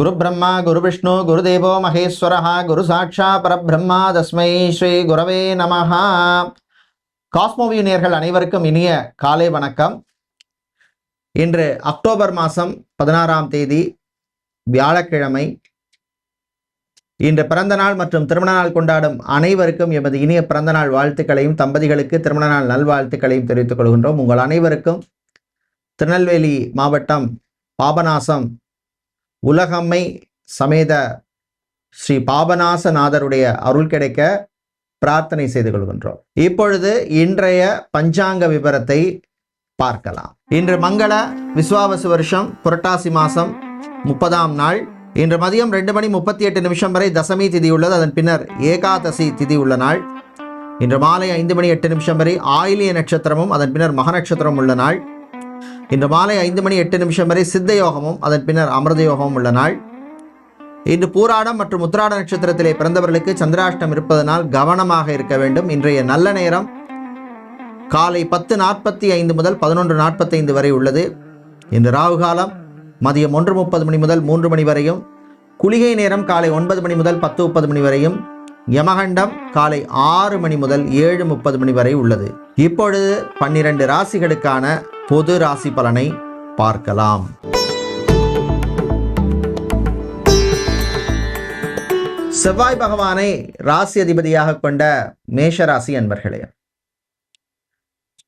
குரு பிரம்மா குரு விஷ்ணு குரு தேவோ மகேஸ்வரஹா குரு சாட்சா பரபிரம்மா தஸ்மை ஸ்ரீ குரவே நமஹா. காஸ்மோவியூ நேர்கள் அனைவருக்கும் இனிய காலை வணக்கம். இன்று அக்டோபர் மாதம் பதினாறாம் தேதி வியாழக்கிழமை. இன்று பிறந்த நாள் மற்றும் திருமண நாள் கொண்டாடும் அனைவருக்கும் எமது இனிய பிறந்த நாள் வாழ்த்துக்களையும் தம்பதிகளுக்கு திருமண நாள் நல்வாழ்த்துக்களையும் தெரிவித்துக் கொள்கின்றோம். உங்கள் அனைவருக்கும் திருநெல்வேலி மாவட்டம் பாபநாசம் உலகம்மை சமேத ஸ்ரீ பாபநாசநாதருடைய அருள் கிடைக்க பிரார்த்தனை செய்து கொள்கின்றோம். இப்பொழுது இன்றைய பஞ்சாங்க விவரத்தை பார்க்கலாம். இன்று மங்கள விஸ்வாவசு வருஷம் புரட்டாசி மாசம் முப்பதாம் நாள். இன்று மதியம் ரெண்டு மணி முப்பத்தி எட்டு நிமிஷம் வரை தசமி திதி உள்ளது. அதன் பின்னர் ஏகாதசி திதி உள்ள நாள். இன்று மாலை ஐந்து மணி எட்டு நிமிஷம் வரை ஆயிலிய நட்சத்திரமும் அதன் பின்னர் மக நட்சத்திரம் உள்ள நாள். இன்று மாலை ஐந்து மணி எட்டு நிமிஷம் வரை சித்த யோகமும் அதன் பின்னர் அமிர்த யோகமும் உள்ள நாள். இன்று பூராடம் மற்றும் உத்திராட நட்சத்திரத்திலே பிறந்தவர்களுக்கு சந்திராஷ்டம் இருப்பதனால் கவனமாக இருக்க வேண்டும். இன்றைய நல்ல நேரம் காலை பத்து நாற்பத்தி ஐந்து முதல் பதினொன்று நாற்பத்தைந்து வரை உள்ளது. இன்று ராகு காலம் மதியம் ஒன்று முப்பது மணி முதல் மூன்று மணி வரையும் குளிகை நேரம் காலை ஒன்பது மணி முதல் பத்து முப்பது மணி வரையும் யமகண்டம் காலை ஆறு மணி முதல் ஏழு முப்பது மணி வரை உள்ளது. இப்பொழுது பன்னிரண்டு ராசிகளுக்கான பொது ராசி பலனை பார்க்கலாம். செவ்வாய் பகவானை ராசி அதிபதியாக கொண்ட மேஷ ராசி அன்பர்களே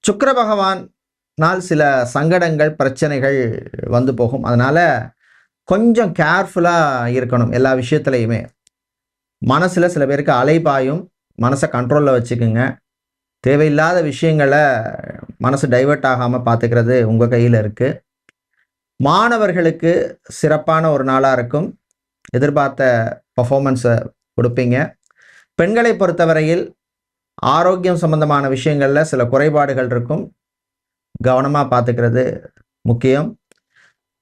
சுக்கர பகவானால் சில சங்கடங்கள் பிரச்சனைகள் வந்து போகும். அதனால கொஞ்சம் கேர்ஃபுல்லாக இருக்கணும் எல்லா விஷயத்துலையுமே. மனசில் சில பேருக்கு அலைபாயும் மனசை கண்ட்ரோலில் வச்சுக்குங்க. தேவையில்லாத விஷயங்களை மனசு டைவர்ட் ஆகாமல் பார்த்துக்கிறது உங்கள் கையில் இருக்குது மாணவர்களுக்கு சிறப்பான ஒரு நாளாக இருக்கும். எதிர்பார்த்த பர்ஃபார்மன்ஸை கொடுப்பீங்க. பெண்களை பொறுத்தவரையில் ஆரோக்கியம் சம்பந்தமான விஷயங்களில் சில குறைபாடுகள் இருக்கும். கவனமாக பார்த்துக்கிறது முக்கியம்.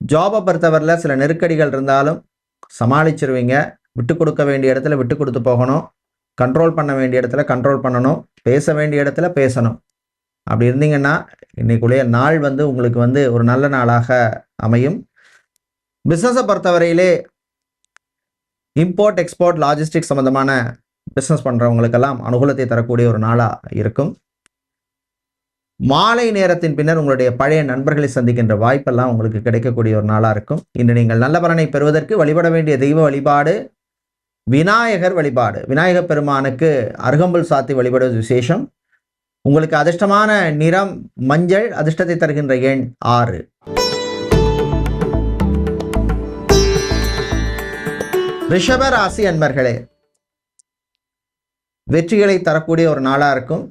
ஜாபை பொறுத்தவரையில் சில நெருக்கடிகள் இருந்தாலும் சமாளிச்சிருவீங்க. விட்டு கொடுக்க வேண்டிய இடத்துல விட்டு கொடுத்து போகணும். கண்ட்ரோல் பண்ண வேண்டிய இடத்துல கண்ட்ரோல் பண்ணணும். பேச வேண்டிய இடத்துல பேசணும். அப்படி இருந்தீங்கன்னா இன்னைக்குள்ளேய நாள் வந்து உங்களுக்கு வந்து ஒரு நல்ல நாளாக அமையும். பிஸ்னஸை பொறுத்தவரையிலே இம்போர்ட் எக்ஸ்போர்ட் லாஜிஸ்டிக் சம்மந்தமான பிஸ்னஸ் பண்ணுறவங்களுக்கெல்லாம் அனுகூலத்தை தரக்கூடிய ஒரு நாளாக இருக்கும். மாலை நேரத்தின் பின்னர் உங்களுடைய பழைய நண்பர்களை சந்திக்கின்ற வாய்ப்பெல்லாம் உங்களுக்கு கிடைக்கக்கூடிய ஒரு நாளாக இருக்கும். இன்று நீங்கள் நல்ல பலனை பெறுவதற்கு வழிபட வேண்டிய தெய்வ வழிபாடு விநாயகர் வழிபாடு. விநாயகர் பெருமானுக்கு அருகம்புல் சாத்தி வழிபடுவது விசேஷம். உங்களுக்கு அதிர்ஷ்டமான நிறம் மஞ்சள் அதிர்ஷ்டத்தை தருகின்ற எண் ஆறு. ரிஷப ராசி அன்பர்களே வெற்றிகளை தரக்கூடிய ஒரு நாளாக இருக்கும்.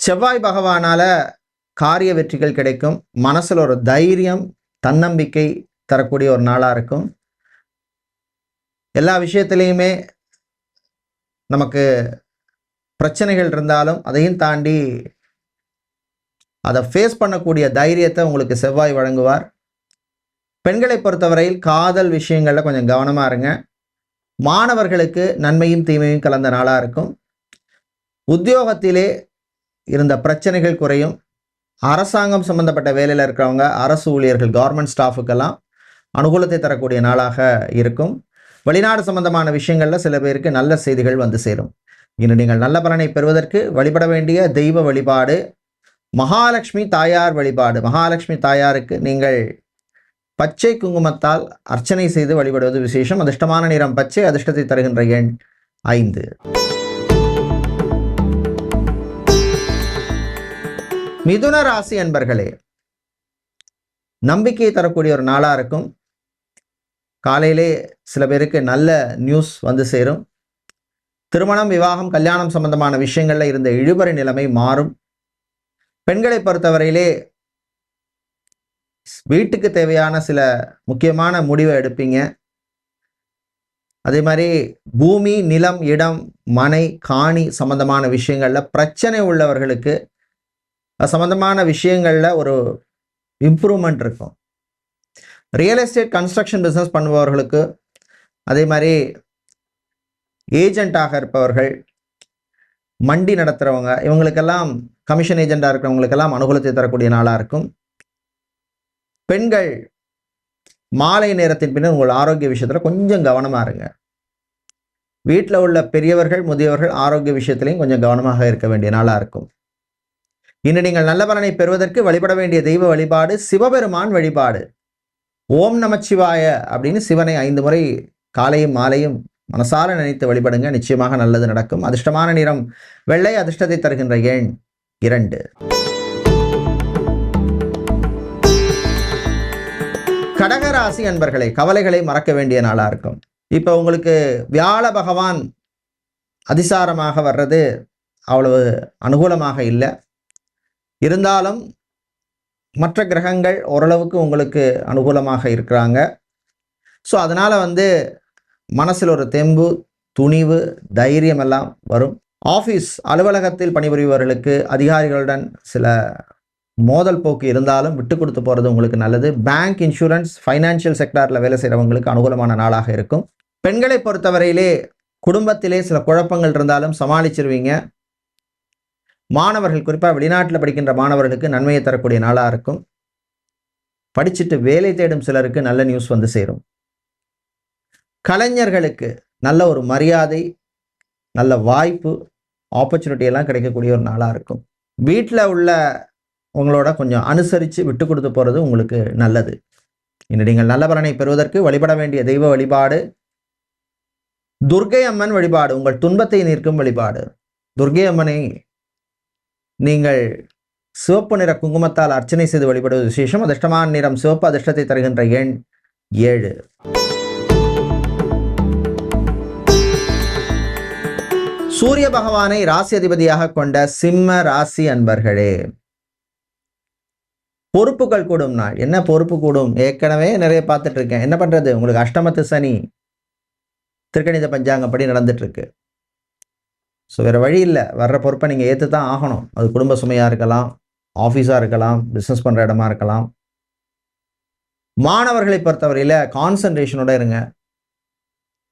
செவ்வாய் பகவானால காரிய வெற்றிகள் கிடைக்கும். மனசில் ஒரு தைரியம் தன்னம்பிக்கை தரக்கூடிய ஒரு நாளாக இருக்கும். எல்லா விஷயத்துலேயுமே நமக்கு பிரச்சனைகள் இருந்தாலும் அதையும் தாண்டி அதை ஃபேஸ் பண்ணக்கூடிய தைரியத்தை உங்களுக்கு செவ்வாய் வழங்குவார். பெண்களை பொறுத்தவரையில் காதல் விஷயங்களில் கொஞ்சம் கவனமாக இருங்க. மாணவர்களுக்கு நன்மையும் தீமையும் கலந்த நாளாக இருக்கும். உத்தியோகத்திலே இருந்த பிரச்சனைகள் குறையும். அரசாங்கம் சம்பந்தப்பட்ட வேலையில் இருக்கிறவங்க அரசு ஊழியர்கள் கவர்மெண்ட் ஸ்டாஃபுக்கெல்லாம் அனுகூலத்தை தரக்கூடிய நாளாக இருக்கும். வெளிநாடு சம்பந்தமான விஷயங்களில் சில பேருக்கு நல்ல செய்திகள் வந்து சேரும். இன்று நீங்கள் நல்ல பலனை பெறுவதற்கு வழிபட வேண்டிய தெய்வ வழிபாடு மகாலட்சுமி தாயார் வழிபாடு. மகாலட்சுமி தாயாருக்கு நீங்கள் பச்சை குங்குமத்தால் அர்ச்சனை செய்து வழிபடுவது விசேஷம். அதிர்ஷ்டமான நிறம் பச்சை அதிர்ஷ்டத்தை தருகின்ற எண் ஐந்து. மிதுன ராசி என்பர்களே நம்பிக்கையை தரக்கூடிய ஒரு நாளாக இருக்கும். காலையிலே சில பேருக்கு நல்ல நியூஸ் வந்து சேரும். திருமணம் விவாகம் கல்யாணம் சம்பந்தமான விஷயங்களில் இருந்த இழுபறி நிலைமை மாறும். பெண்களை பொறுத்தவரையிலே வீட்டுக்கு தேவையான சில முக்கியமான முடிவை எடுப்பீங்க. அதே மாதிரி பூமி நிலம் இடம் மனை காணி சம்பந்தமான விஷயங்களில் பிரச்சனை உள்ளவர்களுக்கு சம்பந்தமான விஷயங்களில் ஒரு இம்ப்ரூவ்மெண்ட் இருக்கும். ரியல் எஸ்டேட் கன்ஸ்ட்ரக்ஷன் பிஸ்னஸ் பண்ணுபவர்களுக்கு அதே மாதிரி ஏஜெண்ட்டாக இருப்பவர்கள் மண்டி நடத்துகிறவங்க இவங்களுக்கெல்லாம் கமிஷன் ஏஜெண்டாக இருக்கிறவங்களுக்கெல்லாம் அனுகூலத்தை தரக்கூடிய நாளாக இருக்கும். பெண்கள் மாலை நேரத்தின் பின்னர் உங்கள் ஆரோக்கிய விஷயத்தில் கொஞ்சம் கவனமாக இருங்க. வீட்டில் உள்ள பெரியவர்கள் முதியவர்கள் ஆரோக்கிய விஷயத்திலையும் கொஞ்சம் கவனமாக இருக்க வேண்டிய நாளாக இருக்கும். இன்று நீங்கள் நல்ல பலனை பெறுவதற்கு வழிபட வேண்டிய தெய்வ வழிபாடு சிவபெருமான் வழிபாடு. ஓம் நமச்சிவாய அப்படின்னு சிவனை ஐந்து முறை காலையும் மாலையும் மனசார நினைத்து வழிபடுங்க. நிச்சயமாக நல்லது நடக்கும். அதிர்ஷ்டமான நிறம் வெள்ளை அதிர்ஷ்டத்தை தருகின்ற எண் இரண்டு. கடகராசி அன்பர்களை கவலைகளை மறக்க வேண்டிய நாளாக இருக்கும். இப்போ உங்களுக்கு வியாழ பகவான் அதிசாரமாக வர்றது அவ்வளவு அனுகூலமாக இல்லை. இருந்தாலும் மற்ற கிரகங்கள் ஓரளவுக்கு உங்களுக்கு அனுகூலமாக இருக்கிறாங்க. ஸோ அதனால் வந்து மனசில் ஒரு தெம்பு துணிவு தைரியம் எல்லாம் வரும். ஆஃபீஸ் அலுவலகத்தில் பணிபுரிபவர்களுக்கு அதிகாரிகளுடன் சில மோதல் போக்கு இருந்தாலும் விட்டு கொடுத்து போகிறது உங்களுக்கு நல்லது. பேங்க் இன்சூரன்ஸ் ஃபைனான்ஷியல் செக்டாரில் வேலை செய்கிறவங்களுக்கு அனுகூலமான நாளாக இருக்கும். பெண்களை பொறுத்தவரையிலே குடும்பத்திலே சில குழப்பங்கள் இருந்தாலும் சமாளிச்சிருவீங்க. மாணவர்கள் குறிப்பாக வெளிநாட்டில் படிக்கின்ற மாணவர்களுக்கு நன்மையை தரக்கூடிய நாளாக இருக்கும். படிச்சுட்டு வேலை தேடும் சிலருக்கு நல்ல நியூஸ் வந்து சேரும். கலைஞர்களுக்கு நல்ல ஒரு மரியாதை நல்ல வாய்ப்பு ஆப்பர்ச்சுனிட்டி எல்லாம் கிடைக்கக்கூடிய ஒரு நாளாக இருக்கும். வீட்டில் உள்ள உங்களோட கொஞ்சம் அனுசரித்து விட்டு கொடுத்து போகிறது உங்களுக்கு நல்லது. இன்று நீங்கள் நல்ல பலனை பெறுவதற்கு வழிபட வேண்டிய தெய்வ வழிபாடு துர்கை அம்மன் வழிபாடு உங்கள் துன்பத்தை நிற்கும் வழிபாடு. துர்கை அம்மனை நீங்கள் சிவப்பு நிற குங்குமத்தால் அர்ச்சனை செய்து வழிபடுவது விசேஷம். அதிர்ஷ்டமான நிறம் சிவப்பு அதிர்ஷ்டத்தை தருகின்ற எண் ஏழு. சூரிய பகவானை ராசி அதிபதியாக கொண்ட சிம்ம ராசி அன்பர்களே பொறுப்புகள் கூடும் நாள். என்ன பொறுப்பு கூடும்? ஏற்கனவே நிறைய பார்த்துட்டு இருக்கேன் என்ன பண்றது? உங்களுக்கு அஷ்டமத்து சனி திருக்கணித பஞ்சாங்கப்படி நடந்துட்டு இருக்கு ஸோ வேறு வழி இல்லை. வர்ற பொறுப்பை நீங்கள் ஏற்று தான் ஆகணும். அது குடும்ப சுமையாக இருக்கலாம் ஆஃபீஸாக இருக்கலாம் பிஸ்னஸ் பண்ணுற இடமா இருக்கலாம். மாணவர்களை பொறுத்தவரையில் கான்சன்ட்ரேஷனோட இருங்க.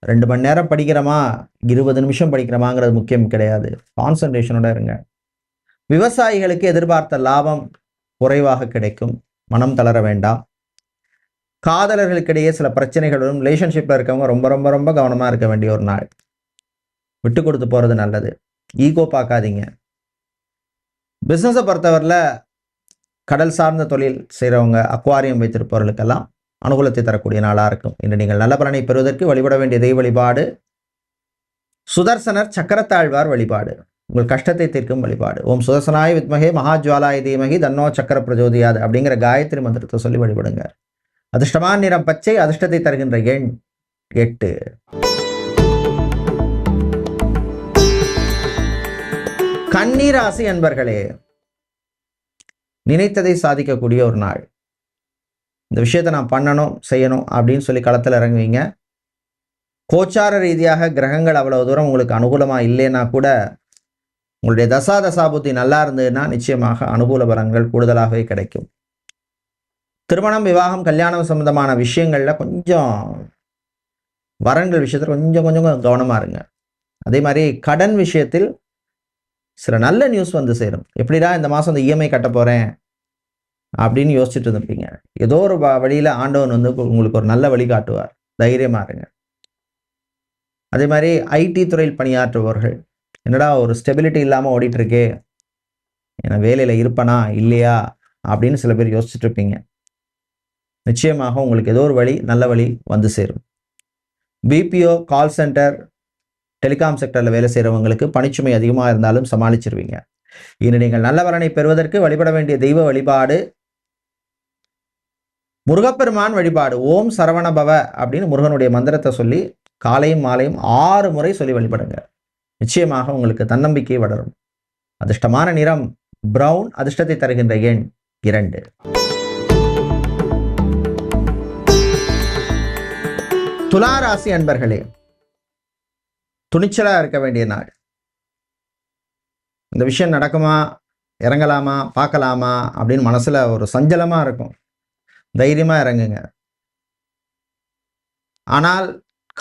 ரெண்டு மணி நேரம் படிக்கிறோமா? இருபது நிமிஷம் படிக்கிறோமாங்கிறது முக்கியம் கிடையாது. கான்சன்ட்ரேஷனோட இருங்க. விவசாயிகளுக்கு எதிர்பார்த்த லாபம் குறைவாக கிடைக்கும். மனம் தளர வேண்டாம். காதலர்களுக்கிடையே சில பிரச்சனைகளும் ரிலேஷன்ஷிப்பில் இருக்கவங்க ரொம்ப ரொம்ப ரொம்ப கவனமாக இருக்க வேண்டிய ஒரு நாள். விட்டு கொடுத்து போகிறது நல்லது. ஈகோ பார்க்காதீங்க பிஸ்னஸை பொறுத்தவரையில் கடல் சார்ந்த தொழில் செய்கிறவங்க அக்வாரியம் வைத்திருப்பவர்களுக்கெல்லாம் அனுகூலத்தை தரக்கூடிய நாளாக இருக்கும். இன்று நீங்கள் நல்ல பலனை பெறுவதற்கு வழிபட வேண்டிய தெய்வ வழிபாடு சுதர்சனர் சக்கரத்தாழ்வார் வழிபாடு உங்கள் கஷ்டத்தை தீர்க்கும் வழிபாடு. ஓம் சுதர்சனாய வித்மகே மகாஜுவாலாய தீமகி தன்னோ சக்கர பிரஜோதியாது அப்படிங்கிற காயத்ரி மந்திரத்தை சொல்லி வழிபடுங்க அதிர்ஷ்டமான நிறம் பச்சை அதிர்ஷ்டத்தை தருகின்ற எண் எட்டு. கண்ணீராசி அன்பர்களே நினைத்ததை சாதிக்கக்கூடிய ஒரு நாள். இந்த விஷயத்தை நான் பண்ணணும் செய்யணும் அப்படின்னு சொல்லி களத்தில் இறங்குவீங்க. கோச்சார ரீதியாக கிரகங்கள் அவ்வளவு தூரம் உங்களுக்கு அனுகூலமாக இல்லைன்னா கூட உங்களுடைய தசா தசாபுத்தி நல்லா இருந்ததுன்னா நிச்சயமாக அனுகூல பலன்கள் கூடுதலாகவே கிடைக்கும். திருமணம் விவாகம் கல்யாணம் சம்பந்தமான விஷயங்களில் கொஞ்சம் வரன்கள் விஷயத்தில் கொஞ்சம் கொஞ்சம் கவனமாக இருங்க. அதே மாதிரி கடன் விஷயத்தில் சில நல்ல நியூஸ் வந்து சேரும். எப்படிடா இந்த மாதம் இந்த இஎம்ஐ கட்ட போகிறேன் அப்படின்னு யோசிச்சுட்டு இருந்துப்பீங்க ஏதோ ஒரு வ- ஆண்டவன் வந்து உங்களுக்கு ஒரு நல்ல வழி காட்டுவார். தைரியமாக இருங்க. அதே மாதிரி ஐடி துறையில் பணியாற்றுபவர்கள் என்னடா ஒரு ஸ்டெபிலிட்டி இல்லாமல் ஓடிட்டுருக்கே இருக்கே வேலையில் இருப்பனா இல்லையா அப்படின்னு சில பேர் யோசிச்சுட்டு இருப்பீங்க. நிச்சயமாக உங்களுக்கு ஏதோ ஒரு வழி நல்ல வழி வந்து சேரும். பிபிஓ கால் சென்டர் டெலிகாம் செக்டரில் வேலை செய்கிறவங்களுக்கு பணிச்சுமை அதிகமாக இருந்தாலும் சமாளிச்சிருவீங்க. இனி நீங்கள் நல்ல வரனை பெறுவதற்கு வழிபட வேண்டிய தெய்வ வழிபாடு முருகப்பெருமான் வழிபாடு ஓம் சரவணபவ அப்படின்னு முருகனுடைய மந்திரத்தை சொல்லி காலையும் மாலையும் ஆறு முறை சொல்லி வழிபடுங்க. நிச்சயமாக உங்களுக்கு தன்னம்பிக்கை வளரும். அதிர்ஷ்டமான நிறம் பிரவுன் அதிர்ஷ்டத்தை தருகின்ற எண் இரண்டு. துலா ராசி அன்பர்களே துணிச்சலா இருக்க வேண்டிய நாள். இந்த விஷயம் நடக்குமா இறங்கலாமா பார்க்கலாமா அப்படின்னு மனசுல ஒரு சஞ்சலமா இருக்கும். தைரியமாக இறங்குங்க. ஆனால்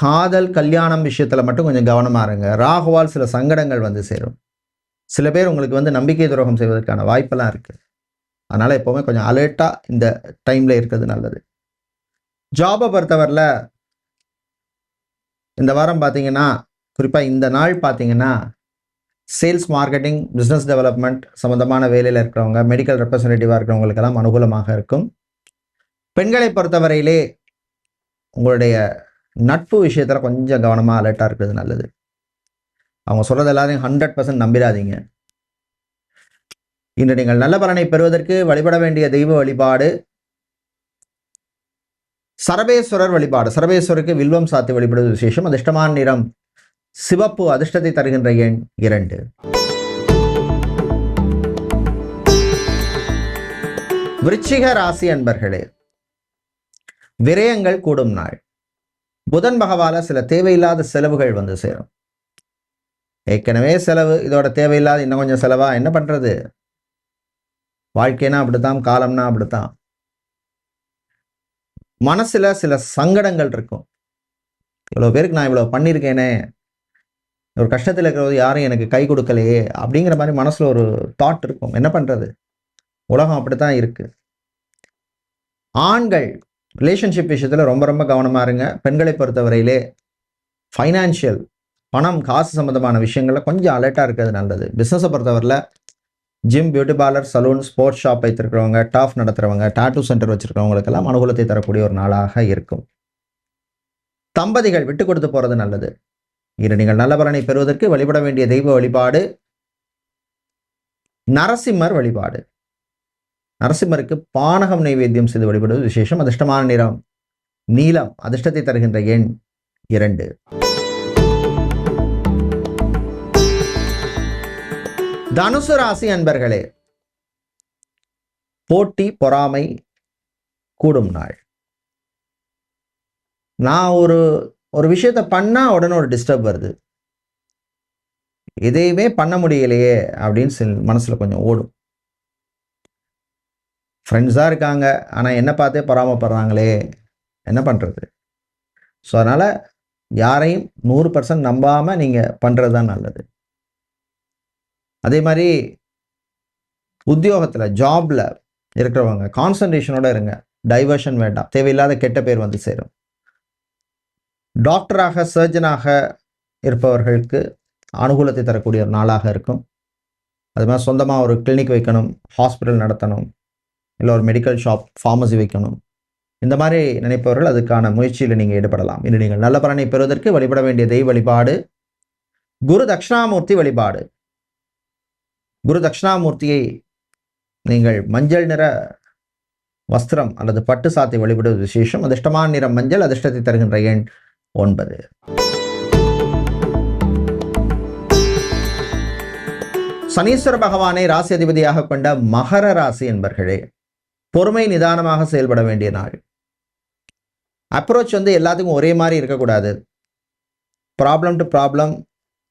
காதல் கல்யாணம் விஷயத்தில் மட்டும் கொஞ்சம் கவனமாக இருங்க. ராகுவால் சில சங்கடங்கள் வந்து சேரும். சில பேர் உங்களுக்கு வந்து நம்பிக்கை துரோகம் செய்வதற்கான வாய்ப்பெல்லாம் இருக்குது அதனால் எப்போவுமே கொஞ்சம் அலர்ட்டாக இந்த டைமில் இருக்கிறது நல்லது. ஜாபை பொறுத்தவரையில் இந்த வாரம் பார்த்தீங்கன்னா குறிப்பாக இந்த நாள் பார்த்தீங்கன்னா சேல்ஸ் மார்க்கெட்டிங் பிஸ்னஸ் டெவலப்மெண்ட் சம்மந்தமான வேலையில் இருக்கிறவங்க மெடிக்கல் ரெப்ரசன்டேட்டிவாக இருக்கிறவங்களுக்கெல்லாம் அனுகூலமாக இருக்கும். பெண்களை பொறுத்தவரையிலே உங்களுடைய நட்பு விஷயத்தில் கொஞ்சம் கவனமாக அலர்ட்டாக இருக்கிறது நல்லது. அவங்க சொல்கிறது எல்லாத்தையும் ஹண்ட்ரட் பர்சன்ட் நம்பிடாதீங்க. இன்று நீங்கள் நல்ல பலனை பெறுவதற்கு வழிபட வேண்டிய தெய்வ வழிபாடு சரபேஸ்வரர் வழிபாடு. சரபேஸ்வருக்கு வில்வம் சாத்தி வழிபடுவது விசேஷம். அதிர்ஷ்டமான நிறம் சிவப்பு அதிர்ஷ்டத்தை தருகின்ற எண் இரண்டு. விருச்சிக ராசி அன்பர்களே விரயங்கள் கூடும் நாள். புதன் பகவால சில தேவையில்லாத செலவுகள் வந்து சேரும். ஏற்கனவே செலவு இதோட தேவையில்லாத இன்னும் கொஞ்சம் செலவா? என்ன பண்றது? வாழ்க்கைனா அப்படித்தான் காலம்னா அப்படித்தான். மனசுல சில சங்கடங்கள் இருக்கும். இவ்வளோ பேருக்கு நான் இவ்வளோ பண்ணியிருக்கேனே. ஒரு கஷ்டத்தில் இருக்கிறவது யாரும் எனக்கு கை கொடுக்கலையே அப்படிங்கிற மாதிரி மனசில் ஒரு தாட் இருக்கும். என்ன பண்ணுறது உலகம் அப்படித்தான் இருக்கு. ஆண்கள் ரிலேஷன்ஷிப் விஷயத்தில் ரொம்ப ரொம்ப கவனமாக இருங்க. பெண்களை பொறுத்தவரையிலே ஃபைனான்ஷியல் பணம் காசு சம்மந்தமான விஷயங்களில் கொஞ்சம் அலர்ட்டாக இருக்கிறது நல்லது. பிஸ்னஸை பொறுத்தவரையில் gym beauty parlour salon sports shop வைத்திருக்கிறவங்க tough நடத்துகிறவங்க டாட்டூ சென்டர் வச்சுருக்கிறவங்களுக்கெல்லாம் அனுகூலத்தை தரக்கூடிய ஒரு நாளாக இருக்கும். தம்பதிகள் விட்டு கொடுத்து போகிறது நல்லது. இரு நீங்கள் நல்ல பலனை பெறுவதற்கு வழிபட வேண்டிய தெய்வ வழிபாடு நரசிம்மர் வழிபாடு. நரசிம்மருக்கு பானகம் நைவேத்தியம் செய்து வழிபடுவது விசேஷம். அதிர்ஷ்டமான நிறம் நீலம். அதிர்ஷ்டத்தை தருகின்ற எண் இரண்டு. தனுசு ராசி அன்பர்களே போட்டி பொறாமை கூடும் நாள். நான் ஒரு ஒரு விஷயத்த பண்ணா உடனே ஒரு டிஸ்டர்ப் வருது. எதையுமே பண்ண முடியலையே அப்படின்னு சில மனசுல கொஞ்சம் ஓடும். ஃப்ரெண்ட்ஸாக இருக்காங்க. ஆனால் என்ன பார்த்தே பராமப்படுறாங்களே என்ன பண்ணுறது ஸோ அதனால் யாரையும் நூறு பர்சன்ட் நம்பாமல் நீங்கள் பண்ணுறது தான் நல்லது. அதே மாதிரி உத்தியோகத்தில் ஜாபில் இருக்கிறவங்க கான்சன்ட்ரேஷனோடு இருங்க. டைவர்ஷன் வேண்டாம். தேவையில்லாத கெட்ட பேர் வந்து சேரும். டாக்டராக சர்ஜனாக இருப்பவர்களுக்கு அனுகூலத்தை தரக்கூடிய ஒரு நாளாக இருக்கும். அது மாதிரி சொந்தமாக ஒரு கிளினிக் வைக்கணும் ஹாஸ்பிட்டல் நடத்தணும். இல்லை ஒரு மெடிக்கல் ஷாப் ஃபார்மசி வைக்கணும். இந்த மாதிரி நினைப்பவர்கள் அதுக்கான முயற்சியில் நீங்கள் ஈடுபடலாம். இன்று நீங்கள் நல்ல பலனை பெறுவதற்கு வழிபட வேண்டிய தெய்வ வழிபாடு குரு தட்சிணாமூர்த்தி வழிபாடு. குரு தட்சிணாமூர்த்தியை நீங்கள் மஞ்சள் நிற வஸ்திரம் அல்லது பட்டு சாத்தி வழிபடுவது விசேஷம். அதிர்ஷ்டமான நிறம் மஞ்சள் அதிர்ஷ்டத்தை தருகின்ற எண் ஒன்பது. சனீஸ்வர பகவானை ராசி அதிபதியாக கொண்ட மகர ராசி என்பர்களே பொறுமை நிதானமாக செயல்பட வேண்டிய நாள். அப்ரோச் வந்து எல்லாத்துக்கும் ஒரே மாதிரி இருக்கக்கூடாது. Problem to problem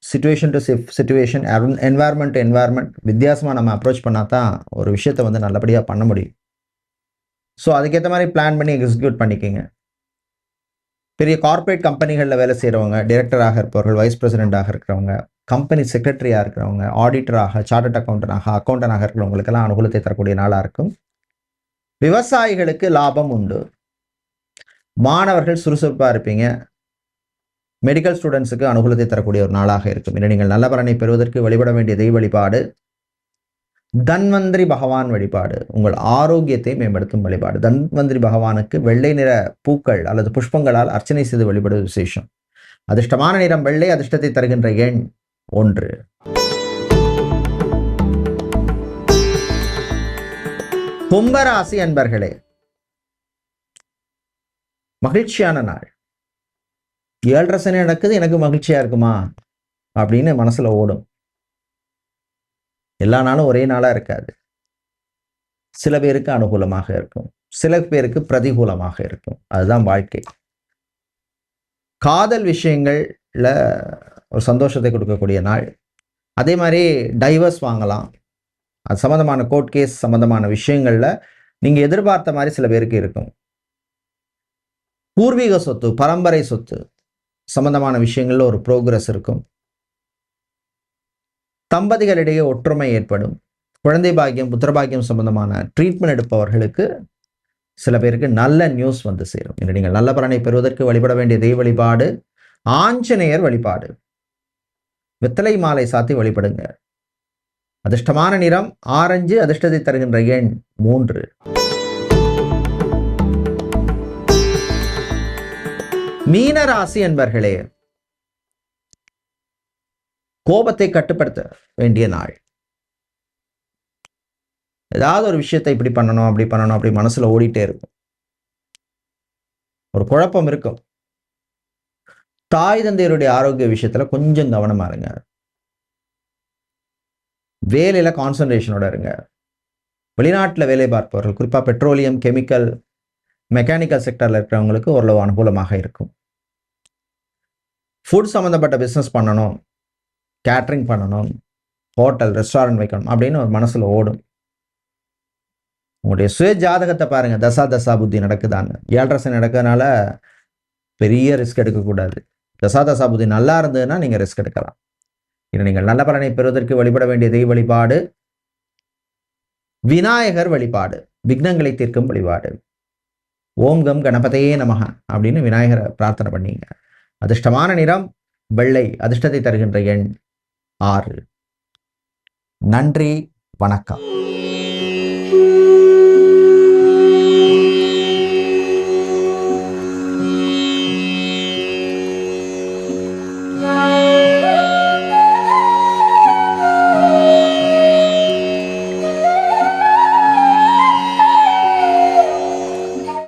situation to situation environment to environment வித்தியாசமாக நம்ம அப்ரோச் பண்ணால் தான் ஒரு விஷயத்தை வந்து நல்லபடியாக பண்ண முடியும். ஸோ அதுக்கேற்ற மாதிரி பிளான் பண்ணி எக்ஸிக்யூட் பண்ணிக்கோங்க. பெரிய கார்ப்பரேட் கம்பெனிகளில் வேலை செய்கிறவங்க டிரெக்டராக இருப்பவர்கள் வைஸ் பிரசிடெண்ட்டாக இருக்கிறவங்க கம்பெனி செக்ரட்டரியாக இருக்கிறவங்க ஆடிட்டராக சார்ட்டட் அக்கௌண்டனாக அக்கௌண்டனாக இருக்கிறவங்களுக்கெல்லாம் அனுகூலத்தை தரக்கூடிய நாளாக இருக்கும். விவசாயிகளுக்கு லாபம் உண்டு. மாணவர்கள் சுறுசுறுப்பாக இருப்பீங்க. மெடிக்கல் ஸ்டூடெண்ட்ஸுக்கு அனுகூலத்தை தரக்கூடிய ஒரு நாளாக இருக்கும். இன்று நீங்கள் நல்ல பலனை பெறுவதற்கு வழிபட வேண்டிய தெய்வ வழிபாடு தன்வந்திரி பகவான் வழிபாடு உங்கள் ஆரோக்கியத்தை மேம்படுத்தும் வழிபாடு. தன்வந்திரி பகவானுக்கு வெள்ளை நிற பூக்கள் அல்லது புஷ்பங்களால் அர்ச்சனை செய்து வழிபடுவது விசேஷம். அதிர்ஷ்டமான நிறம் வெள்ளை அதிர்ஷ்டத்தை தருகின்ற எண் ஒன்று. கும்பராசி அன்பர்களே மகிழ்ச்சியான நாள். ஏழரை சனி நடக்குது எனக்கு மகிழ்ச்சியா இருக்குமா? அப்படின்னு மனசுல ஓடும். எல்லா நாளும் ஒரே நாளா இருக்காது. சில பேருக்கு அனுகூலமாக இருக்கும். சில பேருக்கு பிரதிகூலமாக இருக்கும். அதுதான் வாழ்க்கை. காதல் விஷயங்கள்ல ஒரு சந்தோஷத்தை கொடுக்கக்கூடிய நாள். அதே மாதிரி டைவர்ஸ் வாங்கலாம். அது சம்மந்தமான கோர்ட் கேஸ் சம்மந்தமான விஷயங்களில் நீங்கள் எதிர்பார்த்த மாதிரி சில பேருக்கு இருக்கும். பூர்வீக சொத்து பரம்பரை சொத்து சம்மந்தமான விஷயங்களில் ஒரு ப்ரோக்ரஸ் இருக்கும். தம்பதிகளிடையே ஒற்றுமை ஏற்படும். குழந்தை பாக்கியம் புத்திரபாக்கியம் சம்பந்தமான ட்ரீட்மெண்ட் எடுப்பவர்களுக்கு சில பேருக்கு நல்ல நியூஸ் வந்து சேரும். இன்று நீங்கள் நல்ல பலனை பெறுவதற்கு வழிபட வேண்டிய தெய்வ வழிபாடு ஆஞ்சநேயர் வழிபாடு. வெத்தலை மாலை சாத்தி வழிபடுங்க. அதிர்ஷ்டமான நிறம் ஆரஞ்சு அதிர்ஷ்டத்தை தருகின்ற எண் மூன்று. மீன ராசி என்பர்களே கோபத்தை கட்டுப்படுத்த வேண்டிய நாள். ஏதாவது ஒரு விஷயத்தை இப்படி பண்ணணும் அப்படி பண்ணணும் அப்படி மனசுல ஓடிட்டே இருக்கும். ஒரு குழப்பம் இருக்கும். தாய் தந்தையருடைய ஆரோக்கிய விஷயத்துல கொஞ்சம் கவனமா இருங்க. வேலையில் கான்சன்ட்ரேஷனோட இருங்க. வெளிநாட்டில் வேலை பார்ப்பவர்கள் குறிப்பாக பெட்ரோலியம் கெமிக்கல் மெக்கானிக்கல் செக்டரில் இருக்கிறவங்களுக்கு ஓரளவு அனுகூலமாக இருக்கும். ஃபுட் சம்மந்தப்பட்ட பிஸ்னஸ் பண்ணணும். கேட்ரிங் பண்ணணும். ஹோட்டல் ரெஸ்டாரண்ட் வைக்கணும் அப்படின்னு ஒரு மனசில் ஓடும். உங்களுடைய சுய ஜாதகத்தை பாருங்கள் தசா தசா புத்தி நடக்குதான்னு. ஏழரசு நடக்கிறதுனால பெரிய ரிஸ்க் எடுக்கக்கூடாது. தசா தசா புத்தி நல்லா இருந்ததுன்னா நீங்கள் ரிஸ்க் எடுக்கலாம். இன்று நீங்கள் நல்ல பலனை பெறுவதற்கு வழிபட வேண்டிய தெய்வ வழிபாடு விநாயகர் வழிபாடு விக்னங்களை தீர்க்கும் வழிபாடு. ஓம் கம் கணபதையே நமக அப்படின்னு விநாயகரை பிரார்த்தனை பண்ணீங்க. அதிர்ஷ்டமான நிறம் வெள்ளை அதிர்ஷ்டத்தை தருகின்ற எண் ஆறு. நன்றி வணக்கம்.